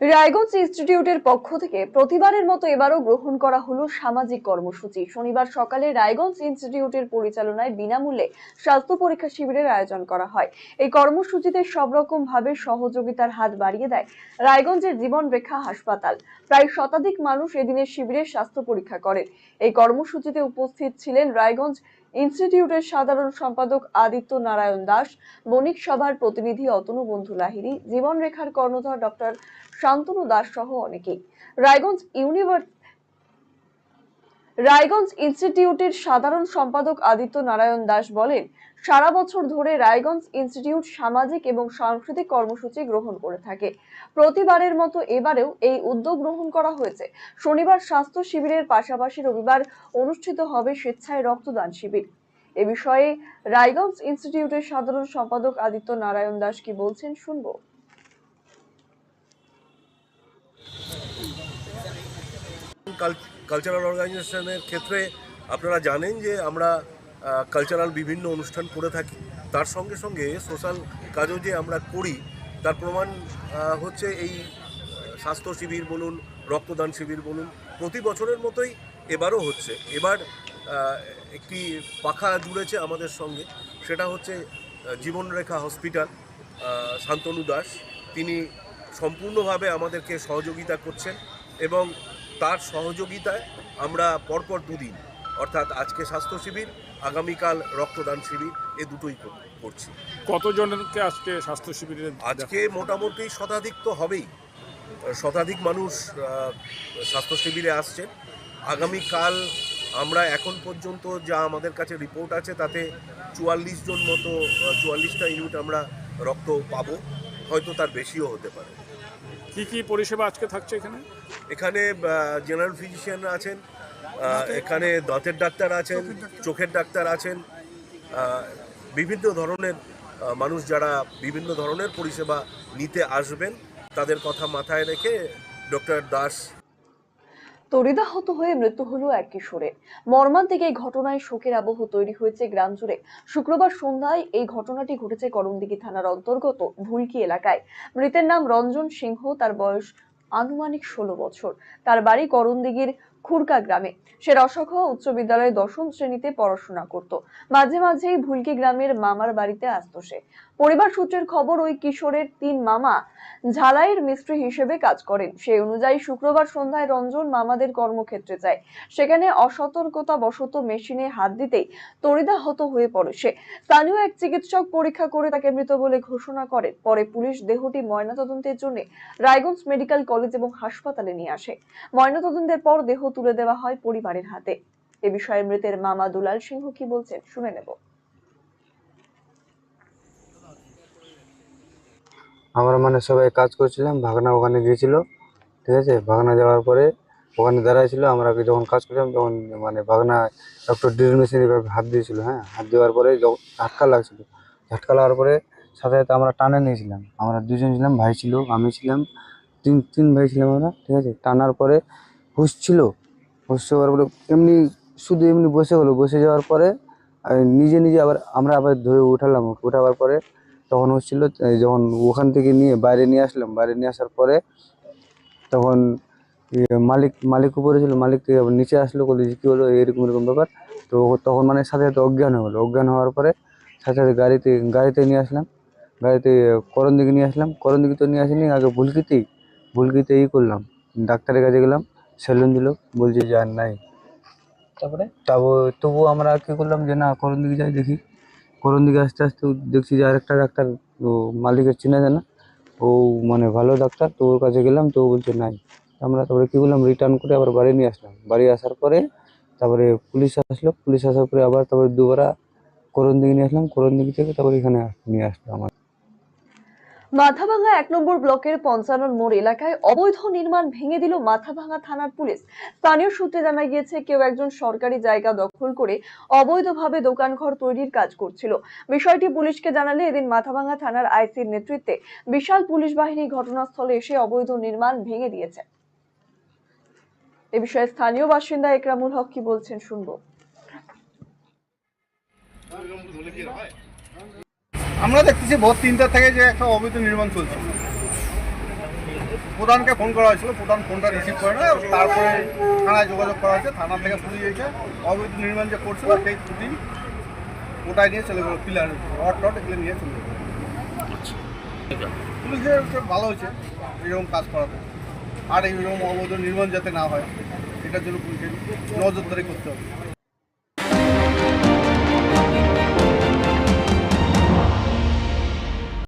রায়গঞ্জ ইনস্টিটিউটের পক্ষ থেকে প্রতিবারের মতো এবারও গ্রহণ করা হলো সামাজিক কর্মসূচি। শনিবার সকালে রায়গঞ্জ ইনস্টিটিউটের পরিচালনায় বিনামূল্যে স্বাস্থ্য পরীক্ষা শিবিরের আয়োজন করা হয়। এই কর্মসূচিতে সব রকম ভাবে সহযোগিতার হাত বাড়িয়ে দেয় রায়গঞ্জের জীবন রেখা হাসপাতাল। প্রায় শতাধিক মানুষ এদিনের শিবিরের স্বাস্থ্য পরীক্ষা করেন। এই কর্মসূচিতে উপস্থিত ছিলেন রায়গঞ্জ ইনস্টিটিউটের সাধারণ সম্পাদক আদিত্য নারায়ণ দাস, বণিক সভার প্রতিনিধি অতনু বন্ধু লাহিড়ী জীবন রেখার কর্ণধর ডক্টর শান্তনু দাস সহ অনেকেই। রায়গঞ্জ ইউনিভার্স রায়গঞ্জ ইনস্টিটিউটের সাধারণ সম্পাদক আদিত্য নারায়ণ দাস বলেন, সারা বছর ধরে রায়গঞ্জ ইনস্টিটিউট সামাজিক এবং সাংস্কৃতিক কর্মসূচি গ্রহণ করে থাকে। প্রতিবারের মতো এবারেও এই উদ্যোগ গ্রহণ করা হয়েছে। শনিবার স্বাস্থ্য শিবিরের পাশাপাশি রবিবার অনুষ্ঠিত হবে স্বেচ্ছায় রক্তদান শিবির। এ বিষয়ে রায়গঞ্জ ইনস্টিটিউটের সাধারণ সম্পাদক আদিত্য নারায়ণ দাস কি বলছেন শুনব। কালচারাল অর্গানাইজেশনের ক্ষেত্রে আপনারা জানেন যে আমরা কালচারাল বিভিন্ন অনুষ্ঠান করে থাকি। তার সঙ্গে সঙ্গে সোশ্যাল কাজও যে আমরা করি, তার প্রমাণ হচ্ছে এই স্বাস্থ্য শিবির বলুন, রক্তদান শিবির বলুন, প্রতি বছরের মতোই এবারও হচ্ছে। এবার একটি পাখা জুড়েছে আমাদের সঙ্গে, সেটা হচ্ছে জীবনরেখা হসপিটাল শান্তনু দাস। তিনি সম্পূর্ণভাবে আমাদেরকে সহযোগিতা করছেন এবং তার সহযোগিতায় আমরা পরপর দুদিন অর্থাৎ আজকে স্বাস্থ্য শিবির আগামীকাল রক্তদান শিবির এ দুটোই করছি। কতজনকে আজকে স্বাস্থ্য শিবিরে আজকে মোটামুটি শতাধিক তো হবেই। শতাধিক মানুষ স্বাস্থ্য শিবিরে আসছে আগামীকাল আমরা এখন পর্যন্ত যা আমাদের কাছে রিপোর্ট আছে তাতে চুয়াল্লিশ জন মতো চুয়াল্লিশটা ইউনিট আমরা রক্ত পাবো। হয়তো তার বেশিও হতে পারে। কি কি পরিষেবা আজকে থাকছে এখানে? এখানে জেনারেল ফিজিশিয়ান আছেন এখানে দাঁতের ডাক্তার আছেন চোখের ডাক্তার। আছেন বিভিন্ন ধরনের মানুষ যারা বিভিন্ন ধরনের পরিষেবা নিতে আসবেন তাদের কথা মাথায় রেখে ডক্টর দাস তরিদাহত হয়ে মৃত্যু হলো এক কিশোরের মর্মান্তিক এই ঘটনায় শোকের আবহ তৈরি হয়েছে গ্রাম জুড়ে। শুক্রবার সন্ধ্যায় এই ঘটনাটি ঘটেছে করণদিঘি থানার অন্তর্গত ভুলকি এলাকায়। মৃতের নাম রঞ্জন সিংহ, তার বয়স আনুমানিক ষোলো বছর। তার বাড়ি করণদিঘির খুরকা গ্রামে। সে রসখোয়া উচ্চ বিদ্যালয়ে দশম শ্রেণীতে পড়াশোনা করত। মাঝে মাঝেই ভুলকি গ্রামের মামার বাড়িতে আসতো সে। পরিবার সূত্রের খবর, ওই কিশোরের তিন মামা ঝালাইয়ের মিস্ত্রি হিসেবে কাজ করেন। সেই অনুযায়ী শুক্রবার সন্ধ্যায় রঞ্জন মামাদের কর্মক্ষেত্রে যায়। সেখানে অসতর্কতা বশত মেশিনে হাত দিতেই তরিদাহত হয়ে পড়ে সে। স্থানীয় এক চিকিৎসক পরীক্ষা করে তাকে মৃত বলে ঘোষণা করেন। পরে পুলিশ দেহটি ময়নাতদন্তের জন্য রায়গঞ্জ মেডিকেল কলেজ এবং হাসপাতালে নিয়ে আসে। ময়নাতদন্তের পর দেহ তুলে দেওয়া হয় পরিবারের হাতে। এ বিষয়ে মৃতের মামা দুলাল সিংহ কি বলছেন শুনে নেব। আমরা মানে সবাই কাজ করছিলাম, ভাগনা ওখানে গিয়েছিল, ঠিক আছে? ভাগনা যাওয়ার পরে ওখানে দাঁড়াইছিল, আমরা যখন কাজ করছিলাম তখন মানে ভাগনা একটু ড্রিল মেশিন এভাবে হাত দিয়েছিল হ্যাঁ? হাত দেওয়ার পরে ঝাটকা লাগছিল, ঝাটকা লাগার পরে সাথে সাথে আমরা টানে নিয়েছিলাম। আমরা দুজন ছিলাম, ভাই ছিল, আমি ছিলাম, তিন তিন ভাই ছিলাম আমরা, ঠিক আছে? টানার পরে হুশ ছিল হুশ হওয়ার পরে এমনি শুধু এমনি বসে হলো। বসে যাওয়ার পরে নিজে নিজে আবার আমরা আবার ধরে উঠালাম। উঠাবার পরে তখন হচ্ছিল যখন ওখান থেকে নিয়ে বাইরে নিয়ে আসলাম, বাইরে নিয়ে আসার পরে তখন মালিক মালিক উপরে ছিল, মালিক আবার নিচে আসলো বলে যে কী হলো, এরকম এরকম ব্যাপার। তো তখন মানে সাথে সাথে অজ্ঞান হয়ে গেলো। অজ্ঞান হওয়ার পরে সাথে সাথে গাড়িতে গাড়িতে নিয়ে আসলাম। গাড়িতে করণ দিকে নিয়ে আসলাম। করণ দিকে তো নিয়ে আসিনি, আগে ভুলকিতেই ভুলকিতে ই করলাম। ডাক্তারের কাছে গেলাম। স্যালুন দিল বলছে যে আর নাই। তারপরে? তারপর তবুও আমরা কী করলাম যে না করণ দিকে যাই দেখি। করণ দিকে আস্তে আস্তে দেখছি যে আরেকটা ডাক্তার ও মালিকের চেনা জানা ও মানে ভালো ডাক্তার তো ওর কাছে গেলাম তো বলছে নাই। আমরা তারপরে কী করলাম রিটার্ন করে আবার বাড়ি নিয়ে আসলাম। বাড়ি আসার পরে তারপরে পুলিশ আসলো। পুলিশ আসার পরে আবার তারপরে দুবারা করণ দিকে নিয়ে আসলাম। করণ দিকে থেকে তারপরে এখানে নিয়ে আসলো আমার মাথাভাঙ্গা এক নম্বর ব্লকের পঞ্চানন মোড় এলাকায় অবৈধ নির্মাণ ভেঙে দিল মাথাভাঙ্গা থানার পুলিশ। স্থানীয় সূত্রে জানা গিয়েছে, কেউ একজন সরকারি জায়গা দখল করে অবৈধভাবে দোকানঘর তৈরির কাজ করছিল। বিষয়টি পুলিশকে জানালে এদিন মাথাভাঙ্গা থানার আইসির নেতৃত্বে বিশাল পুলিশ বাহিনী ঘটনাস্থলে এসে অবৈধ নির্মাণ ভেঙে দিয়েছে। এ বিষয়ে স্থানীয় বাসিন্দা একরামুল হক কি বলছেন শুনব। আমরা দেখতেছি ভোর তিনটা থেকে যে একটা অবৈধ নির্মাণ চলছে। প্রধানকে ফোন করা হয়েছিল, প্রধান ফোনটা রিসিভ করে না তারপরে থানায় যোগাযোগ করা হয়েছে, থানা থেকে পুলিশ এসে অবৈধ নির্মাণ যে করছিল সেই পুঁটি ওটাই নিয়ে চলে গেলো পিলার রড টড এগুলো নিয়ে চলে গেলো। পুলিশের ভালো হয়েছে, এরকম কাজ করাতে। আর এইরকম অবৈধ নির্মাণ যাতে না হয়, এটার জন্য পুলিশের নজরদারি করতে হবে।